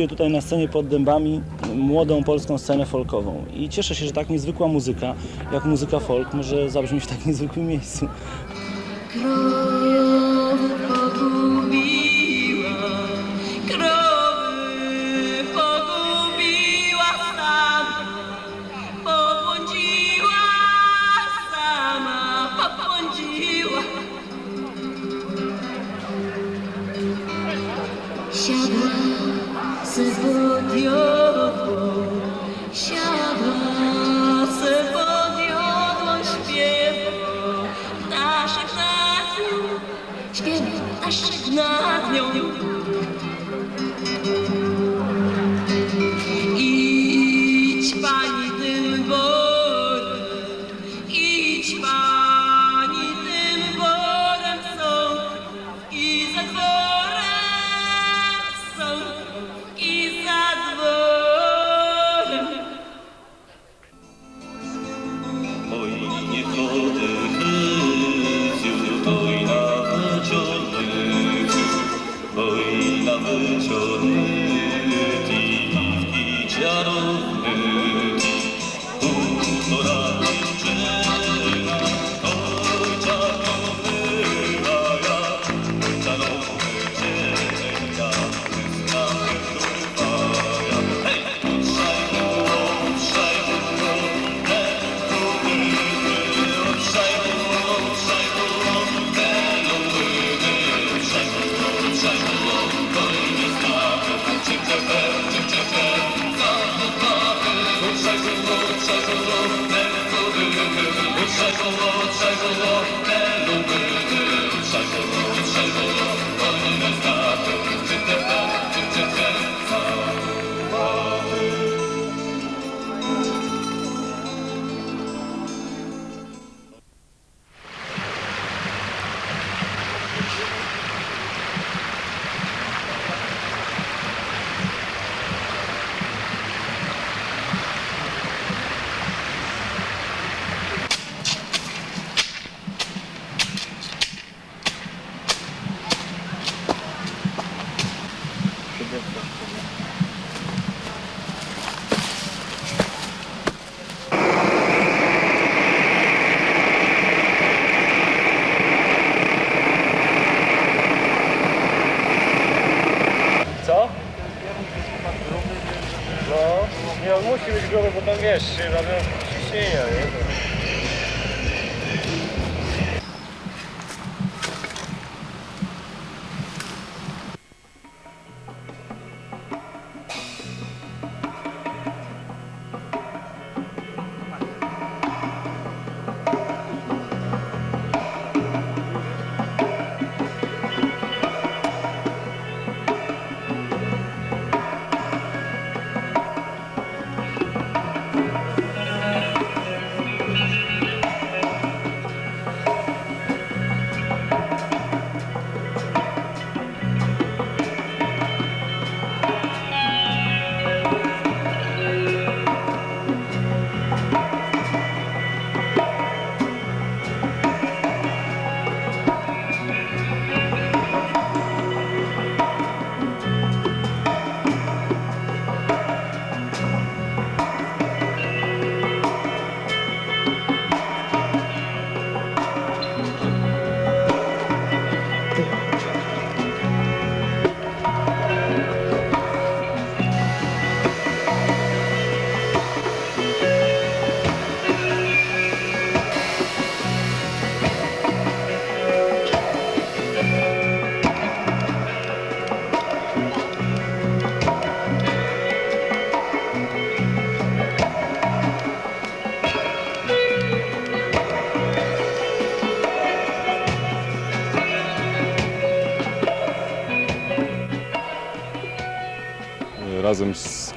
reprezentuję tutaj na scenie pod dębami młodą polską scenę folkową i cieszę się, że tak niezwykła muzyka, jak muzyka folk, może zabrzmieć w tak niezwykłym miejscu.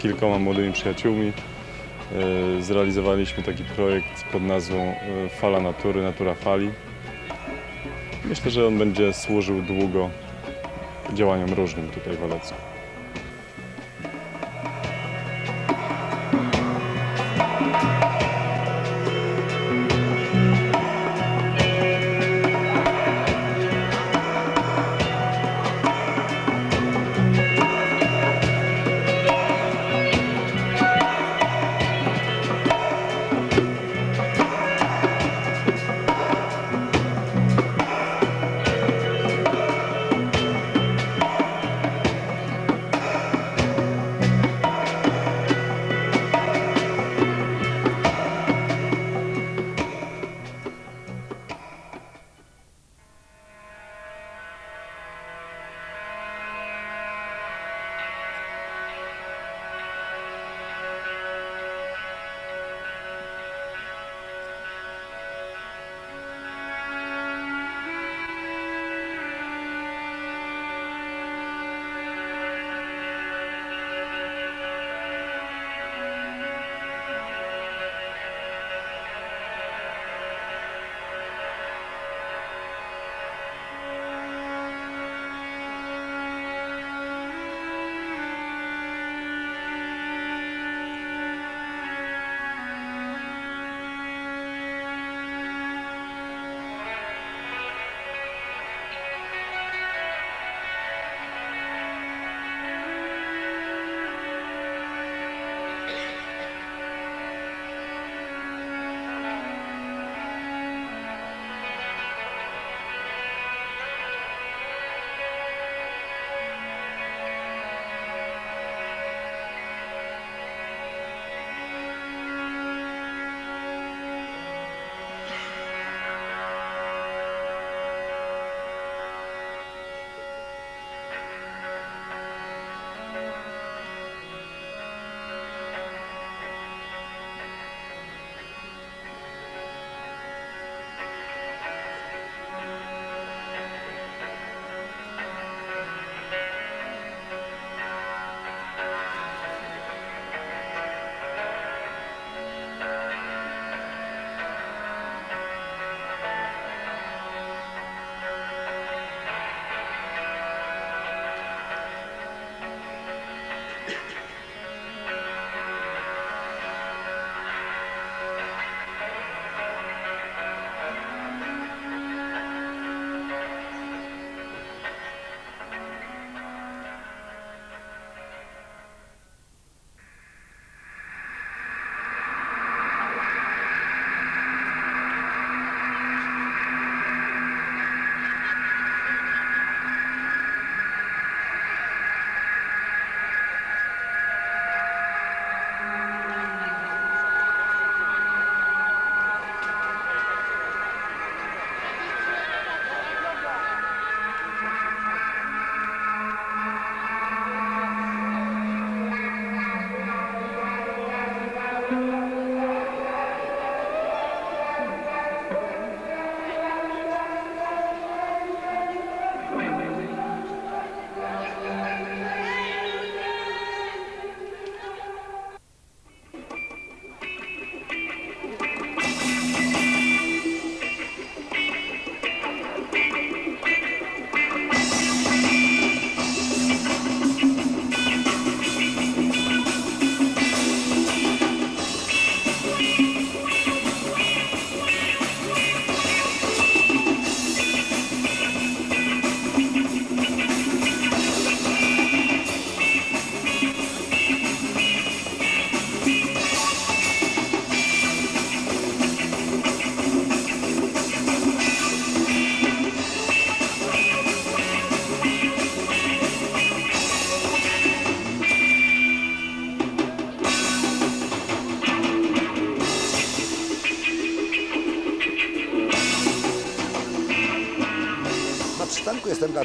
Kilkoma młodymi przyjaciółmi e, zrealizowaliśmy taki projekt pod nazwą e, Fala Natury, Natura Fali. Myślę, że on będzie służył długo działaniom różnym tutaj w Walecku.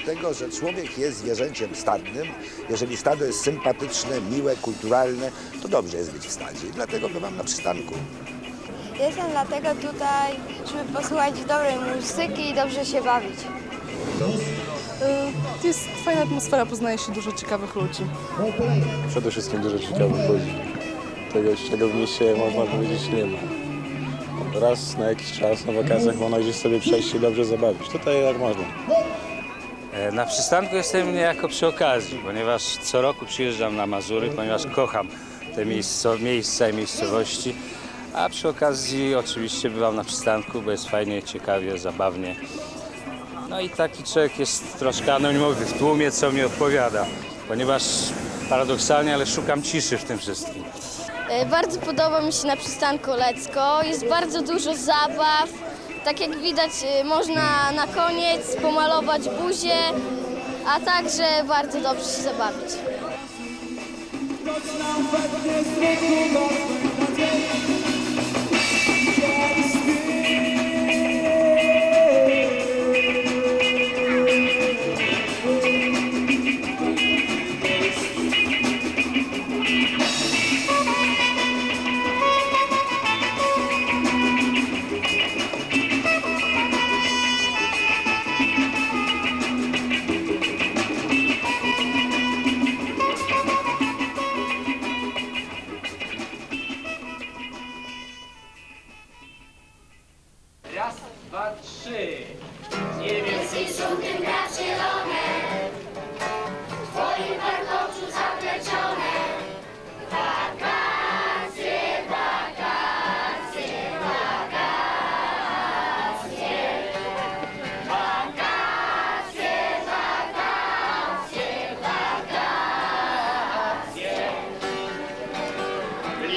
Dlatego, że człowiek jest zwierzęciem stadnym. Jeżeli stado jest sympatyczne, miłe, kulturalne, to dobrze jest być w stadzie. I dlatego bywam na przystanku. Jestem dlatego tutaj, żeby posłuchać dobrej muzyki i dobrze się bawić. To jest fajna atmosfera, poznaje się dużo ciekawych ludzi. Przede wszystkim dużo ciekawych ludzi. Czegoś, czego w mieście można powiedzieć nie ma. Raz na jakiś czas na wakacjach można gdzieś sobie przejść i dobrze zabawić. Tutaj jak można. E, Na przystanku jestem niejako przy okazji, ponieważ co roku przyjeżdżam na Mazury, ponieważ kocham te miejsco, miejsca i miejscowości. A przy okazji oczywiście bywam na przystanku, bo jest fajnie, ciekawie, zabawnie. No i taki człowiek jest troszkę anonimowy w tłumie, co mi odpowiada, ponieważ paradoksalnie, ale szukam ciszy w tym wszystkim. E, Bardzo podoba mi się na przystanku Lecko. Jest bardzo dużo zabaw. Tak jak widać, e, można na koniec pomalować buzię, a także bardzo dobrze się zabawić.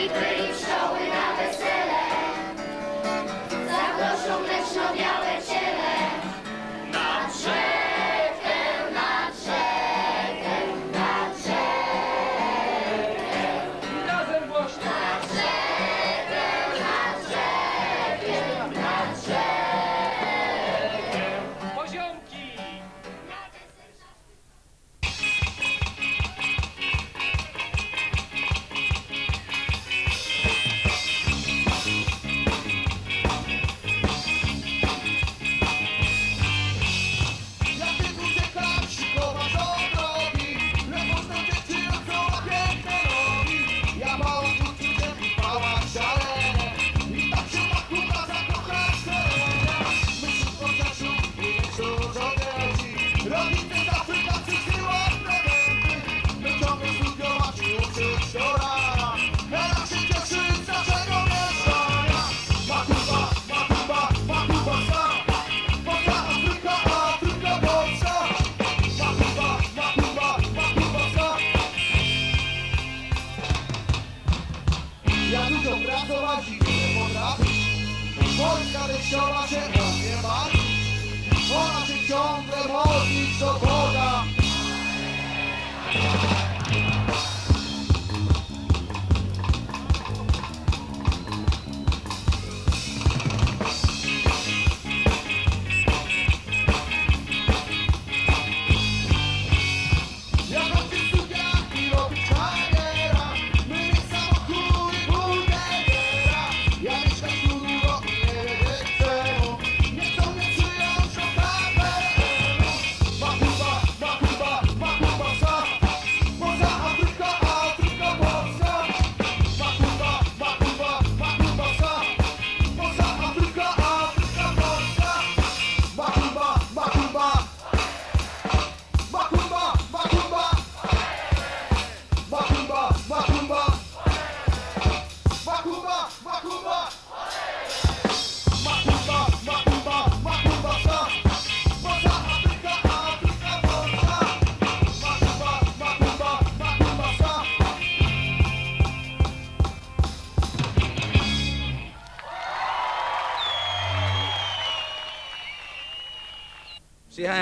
Ja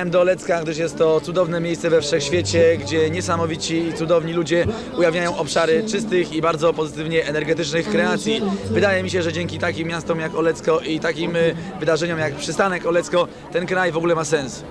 Przyjechałem do Olecka, gdyż jest to cudowne miejsce we wszechświecie, gdzie niesamowici i cudowni ludzie ujawniają obszary czystych i bardzo pozytywnie energetycznych kreacji. Wydaje mi się, że dzięki takim miastom jak Olecko i takim y, wydarzeniom jak przystanek Olecko, ten kraj w ogóle ma sens.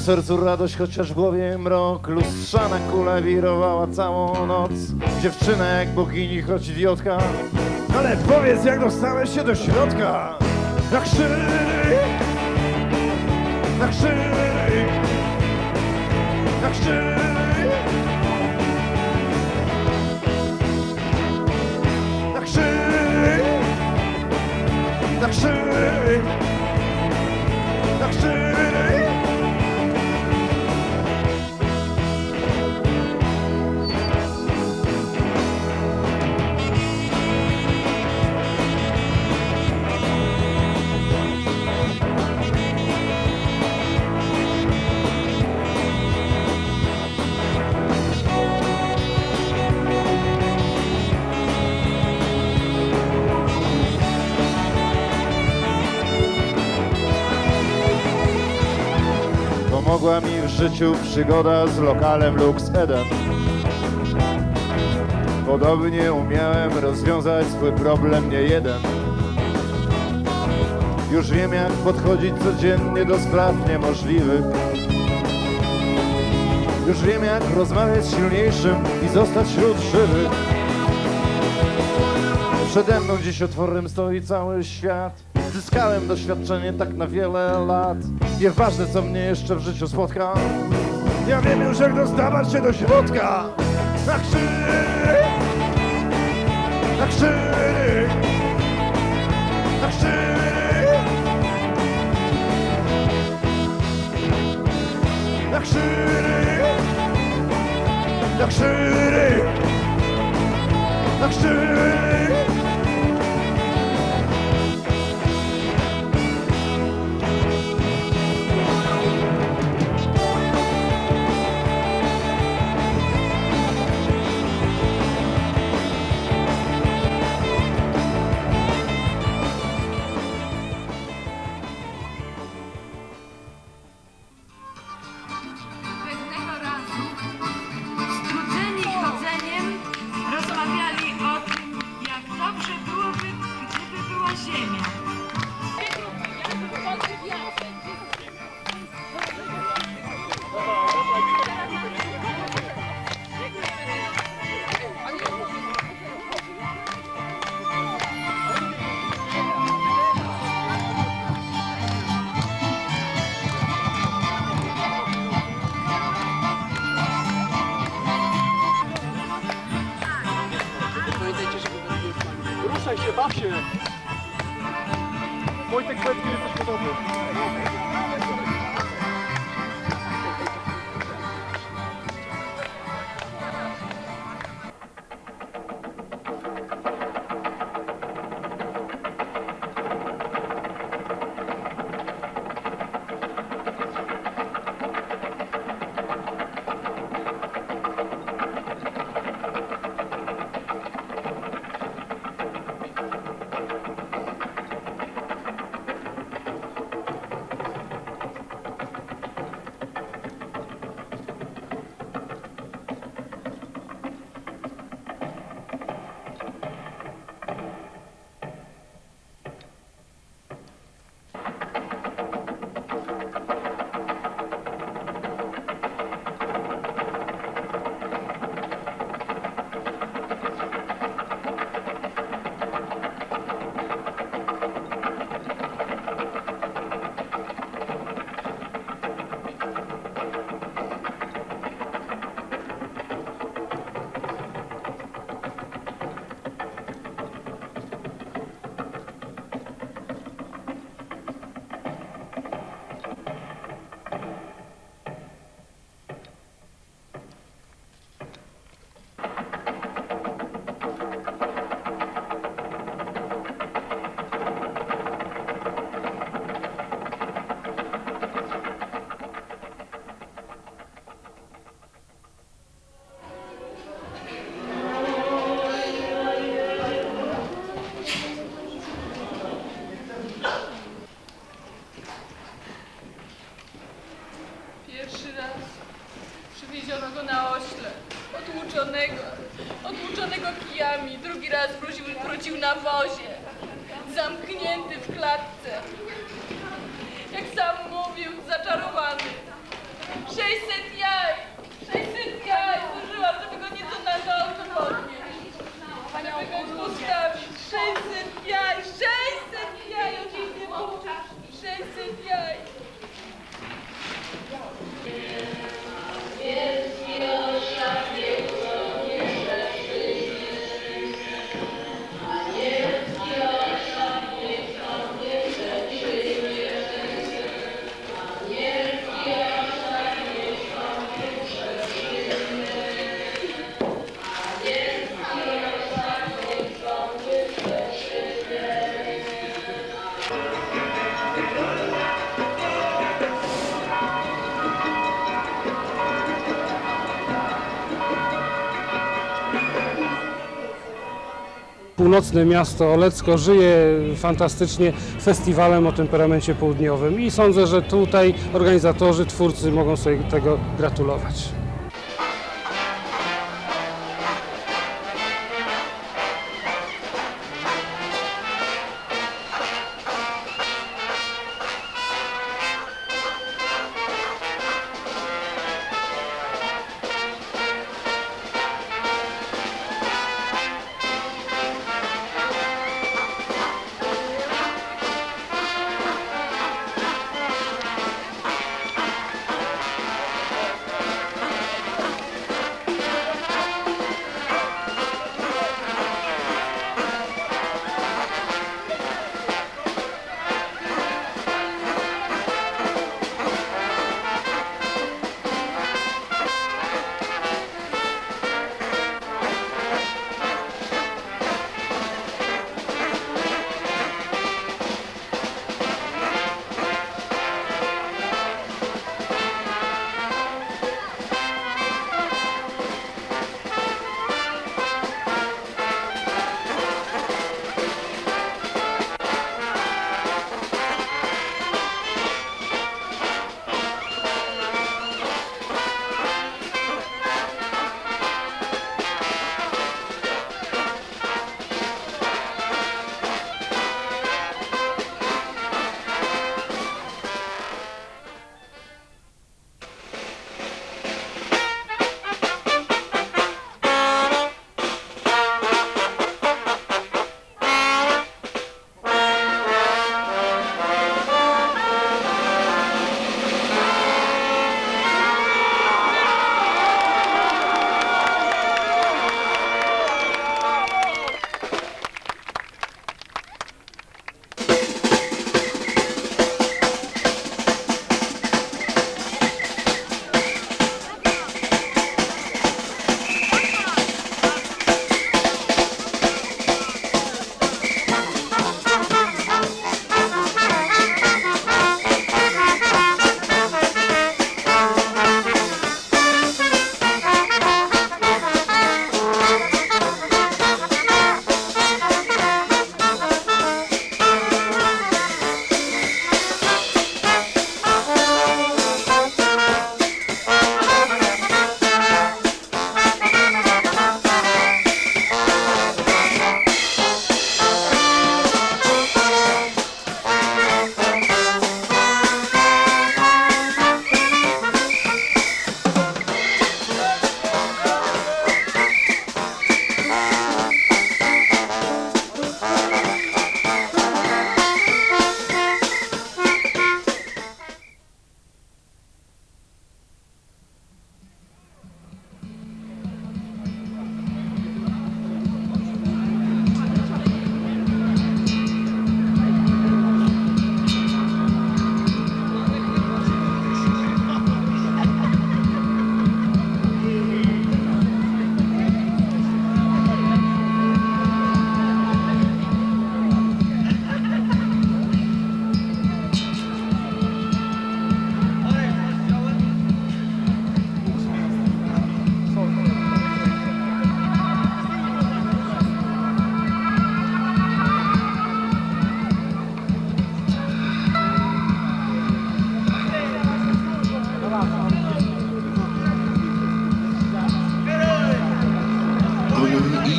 Sercu radość, chociaż w głowie mrok. Lustrzana kula wirowała całą noc. Dziewczyna jak bogini, choć idiotka. Ale powiedz, jak dostałeś się do środka? Na krzyk! Na krzyk! Na krzyk! Na krzyk! Na krzyk życiu przygoda z lokalem Lux Eden. Podobnie umiałem rozwiązać swój problem nie jeden. Już wiem jak podchodzić codziennie do spraw niemożliwych. Już wiem jak rozmawiać z silniejszym i zostać wśród żywych. Przede mną dziś otworem stoi cały świat. Zyskałem doświadczenie tak na wiele lat. Nieważne co mnie jeszcze w życiu spotka. Ja wiem już jak dostawać się do środka. Na krzyk! Na krzyk! Na krzyk! Na krzyk! Na krzyk! Na krzyk! Północne miasto Olecko żyje fantastycznie festiwalem o temperamencie południowym i sądzę, że tutaj organizatorzy, twórcy mogą sobie tego gratulować.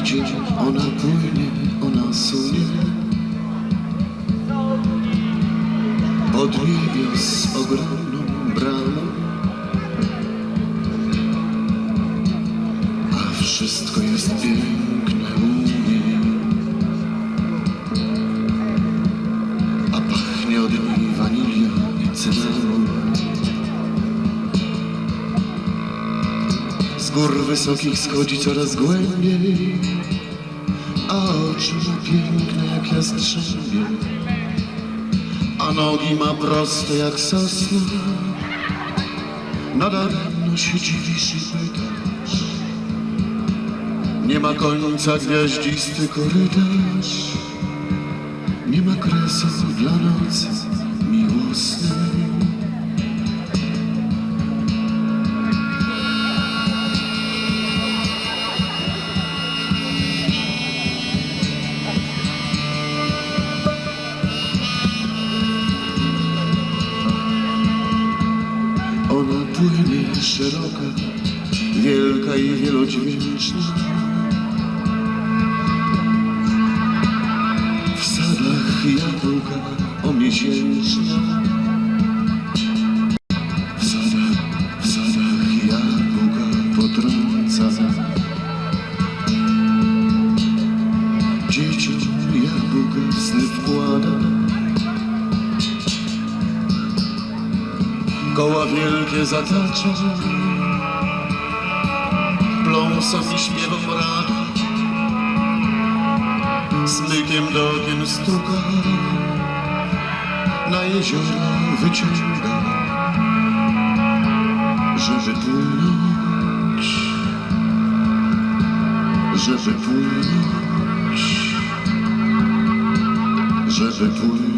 idzie, ona płynie, ona sunie. Od niebios ogromną bramą, a wszystko jest piękne. Wysokich schodzi coraz głębiej, a oczy ma piękne jak jastrzębie, a nogi ma proste jak sosna. Nadaremno się dziwisz i pytasz, nie ma końca gwiaździsty korytarz, nie ma kresu dla nocy i wielodźwięczna. W sadach jabłka omiesięczna. W sadach, w sadach jabłka potrącana. Dzieciom jabłka sny wkłada. Koła wielkie zatacza Na jeziora wyciąga Żeby płynąć Żeby płynąć Żeby płynąć